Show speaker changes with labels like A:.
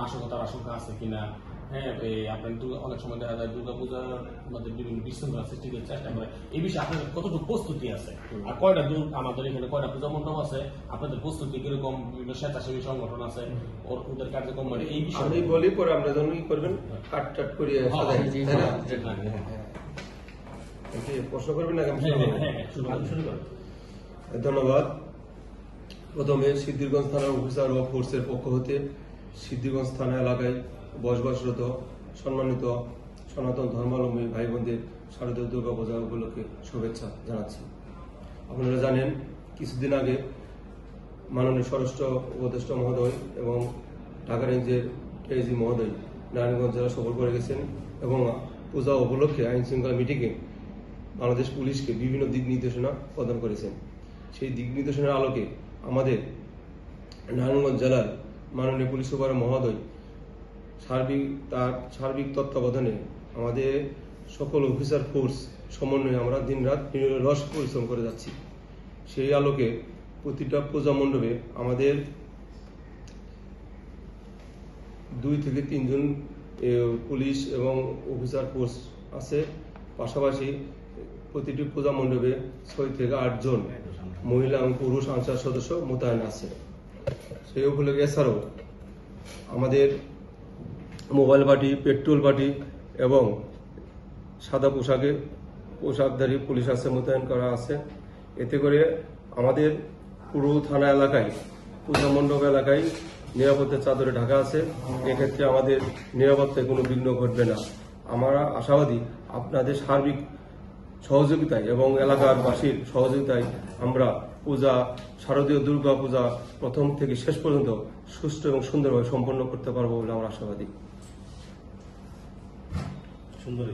A: নাশকতার আশঙ্কা আছে কিনা? হ্যাঁ এই আপনার অনেক সময় দেখা যায় দুর্গা পূজার মধ্যে বিভিন্ন বিশৃঙ্খলা সৃষ্টি করার চেষ্টা করে এই বিষয়ে আপনাদের কতটুকু প্রস্তুতি আছে? আর কয়টা দূর আমাদের এখানে কয়টা পূজা মণ্ডপ আছে? আপনাদের প্রস্তুতি কীরকম? বিভিন্ন স্বেচ্ছাসেবী সংগঠন আছে? ওদের কার্যক্রম মানে এই বিষয়ে
B: আমি বলি পরে আমরা যখন ই করবেন কাট টাট করিয়ে
A: হ্যাঁ, হ্যাঁ।
B: হ্যাঁ। প্রশ্ন করবেন। ধন্যবাদ। প্রথমে সিদ্ধিরগঞ্জ থানার অফিসার ও ফোর্সের পক্ষ হতে সিদ্ধিরগঞ্জ থানা এলাকায় বসবাসরত, সম্মানিত সনাতন ধর্মাবলম্বী ভাই বোনদের শারদীয় দুর্গা পূজা উপলক্ষে শুভেচ্ছা জানাচ্ছি। আপনারা জানেন, কিছুদিন আগে মাননীয় স্বরাষ্ট্র উপদেষ্টা মহোদয় এবং ঢাকা রেঞ্জের এজি মহোদয় নারায়ণগঞ্জ জেলা সফর করে গেছেন এবং পূজা উপলক্ষে আইন শৃঙ্খলা মিটিংয়ে বাংলাদেশ পুলিশকে বিভিন্ন দিক নির্দেশনা প্রদান করেছেন। সেই দিক নির্দেশনার আলোকে আমাদের নারায়ণগঞ্জ জেলার মাননীয় পুলিশ সুপার মহোদয়, সার্বিক তার সার্বিক তত্ত্বাবধানে আমাদের সকল অফিসার ফোর্স সমন্বয়ে আমরা দিনরাত রস পরিশ্রম করে যাচ্ছি। সেই আলোকে প্রতিটা পূজা মণ্ডপে আমাদের দুই থেকে তিনজন পুলিশ এবং অফিসার ফোর্স আছে। পাশাপাশি প্রতিটি পূজা মণ্ডপে ছয় থেকে আটজন মহিলা এবং পুরুষ আনসার সদস্য মোতায়েন আছে। সেই উপলক্ষে এছাড়াও আমাদের মোবাইল পার্টি পেট্রোল পার্টি এবং সাদা পোশাকে পোশাকধারী পুলিশ আছে, মোতায়েন করা আছে। এতে করে আমাদের পুরো থানা এলাকায়, পূজা মণ্ডপ এলাকায় নিরাপত্তার চাদরে ঢাকা আছে। এক্ষেত্রে আমাদের নিরাপত্তায় কোনো বিঘ্ন ঘটবে না। আমরা আশাবাদী আপনাদের সার্বিক সহযোগিতায় এবং এলাকার বাসীর সহযোগিতায় আমরা পূজা, শারদীয় দুর্গা পূজা প্রথম থেকে শেষ পর্যন্ত সুস্থ এবং সুন্দরভাবে সম্পন্ন করতে পারব বলে আমরা আশাবাদী।
C: সুন্দর